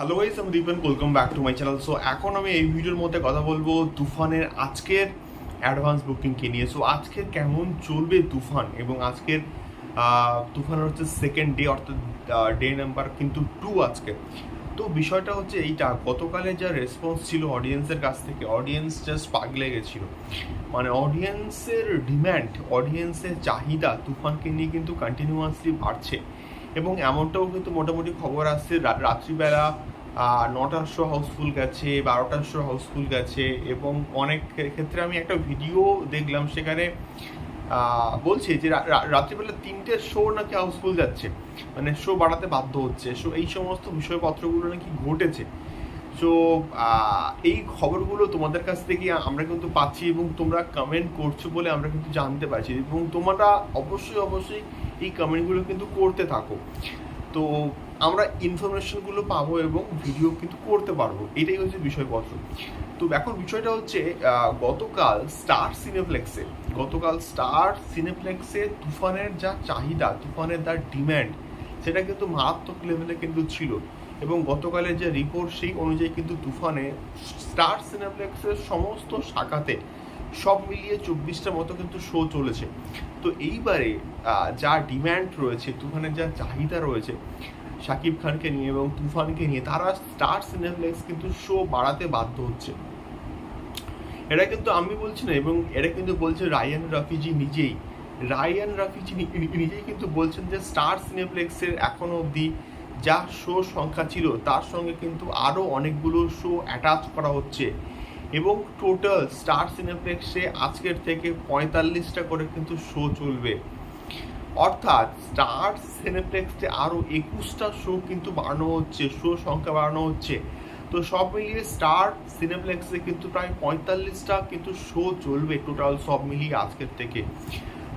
Hello guys আমি Dipen welcome back to my channel so এখন আমি এই ভিডিওর মধ্যে কথা বলব তুফানের আজকের অ্যাডভান্স বুকিংকে নিয়ে। সো আজকে কেমন চলবে তুফান? এবং আজকের তুফানের হচ্ছে সেকেন্ড ডে অর্থাৎ ডে নাম্বার কিন্তু টু আজকে। তো বিষয়টা হচ্ছে এইটা, গতকালে যা রেসপন্স ছিল অডিয়েন্সের কাছ থেকে অডিয়েন্স জাস্ট পাগলে গেছিল। মানে অডিয়েন্সের ডিম্যান্ড অডিয়েন্সের চাহিদা তুফানকে নিয়ে কিন্তু কন্টিনিউয়াসলি বাড়ছে। এবং এমনটাও কিন্তু মোটামুটি খবর আসছে রাত্রিবেলা নটার শো হাউসফুল গেছে, বারোটার শো হাউসফুল গেছে এবং অনেক ক্ষেত্রে আমি একটা ভিডিও দেখলাম সেখানে বলছে যে রাত্রিবেলা তিনটে শো নাকি হাউসফুল যাচ্ছে। মানে শো বাড়াতে বাধ্য হচ্ছে। সো এই সমস্ত বিষয়পত্রগুলো নাকি ঘটেছে। সো এই খবরগুলো তোমাদের কাছ থেকে আমরা কিন্তু পাচ্ছি এবং তোমরা কমেন্ট করছ বলে আমরা কিন্তু জানতে পারছি এবং তোমরা অবশ্যই অবশ্যই এই কমেন্টগুলো কিন্তু করতে থাকো। তো আমরা ইনফরমেশনগুলো পাবো এবং ভিডিও কিন্তু করতে পারব। এটাই হচ্ছে বিষয়পত্র। তো এখন বিষয়টা হচ্ছে গতকাল স্টার সিনেপ্লেক্সে গতকাল স্টার সিনেপ্লেক্সে তুফানের যা চাহিদা, তুফানের যা ডিম্যান্ড সেটা কিন্তু মারাত্মক লেভেলে কিন্তু ছিল। এবং গতকালের যে রিপোর্ট সেই অনুযায়ী কিন্তু তুফানে স্টার সিনেপ্লেক্সের সমস্ত শাখাতে সব মিলিয়ে চব্বিশটা মতো কিন্তু শো চলেছে। তো এইবারে যা ডিম্যান্ড রয়েছে, তুফানের যা চাহিদা রয়েছে, শাকিব খানকে নিয়ে এবং তুফানকে নিয়ে, তারা স্টার সিনেপ্লেক্স কিন্তু শো বাড়াতে বাধ্য হচ্ছে। এটা কিন্তু, আমি বলছি না, এবং এটা কিন্তু বলছে রায়ান রাফিজি নিজেই। রায়ান রাফিজি নিজেই কিন্তু বলছেন যে স্টার সিনেপ্লেক্সের এখনও অবধি যা শো সংখ্যা ছিল, তার সঙ্গে কিন্তু আরও অনেকগুলো শো অ্যাটাচ করা হচ্ছে। এবং টোটাল স্টার সিনেপ্লেক্সে আজকের থেকে পঁয়তাল্লিশটা করে কিন্তু শো চলবে। অর্থাৎ স্টার সিনেপ্লেক্সে আরও একুশটা শো কিন্তু বাড়ানো হচ্ছে শো সংখ্যা বাড়ানো হচ্ছে। তো সব মিলিয়ে স্টার সিনেপ্লেক্সে কিন্তু প্রায় পঁয়তাল্লিশটা কিন্তু শো চলবে টোটাল সব মিলিয়ে আজকের থেকে।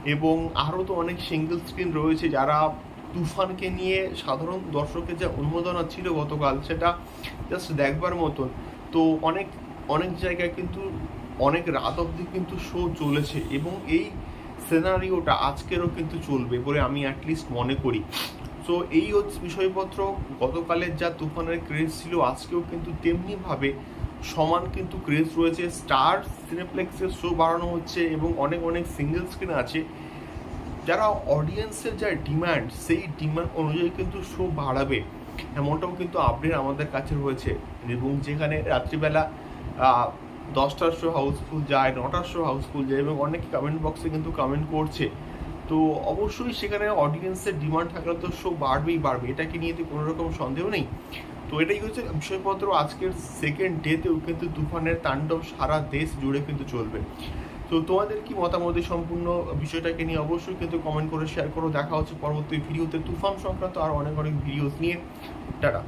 এবং আরও তো অনেক সিঙ্গেল স্ক্রিন রয়েছে যারা তুফানকে নিয়ে সাধারণ দর্শকের যে অনুমোদনা ছিল গতকাল, সেটা জাস্ট দেখবার মতন। তো অনেক অনেক জায়গায় কিন্তু, অনেক রাত অবধি কিন্তু শো চলেছে এবং এই সিনারিওটা আজকেরও কিন্তু চলবে বলে আমি অ্যাটলিস্ট মনে করি। সো এই বিষয়পত্র। গতকালের যা তুফানের ক্রেজ ছিল, আজকেও কিন্তু তেমনিভাবে সমান কিন্তু ক্রেজ রয়েছে। স্টার সিনেপ্লেক্সের শো বাড়ানো হচ্ছে এবং অনেক অনেক সিঙ্গেল স্ক্রিন আছে। যারা অডিয়েন্সের যা ডিমান্ড সেই ডিমান্ড অনুযায়ী কিন্তু শো বাড়াবে। এমনটাও কিন্তু আপডেট আমাদের কাছে রয়েছে। এবং যেখানে রাত্রিবেলা দশটার শো হাউসফুল যায়, নটার শো হাউসফুল যায় এবং অনেকে কমেন্ট বক্সে কিন্তু কমেন্ট করছে। তো অবশ্যই সেখানে অডিয়েন্সের ডিমান্ড থাকলে তো শো বাড়বেই বাড়বে। এটাকে নিয়ে তো কোনো রকম সন্দেহ নেই। তো এটাই হচ্ছে বিষয়পত্র আজকের সেকেন্ড ডেতেও কিন্তু তুফানের তাণ্ডব সারা দেশ জুড়ে কিন্তু চলবে। তো তোমাদের কি মতামত সম্পূর্ণ বিষয়টাকে নিয়ে? অবশ্যই কিন্তু কমেন্ট করে শেয়ার করো। দেখা হচ্ছে পরবর্তী ভিডিওতে তুফান সংক্রান্ত আর অনেক অনেক ভিডিওস নিয়ে। টাটা।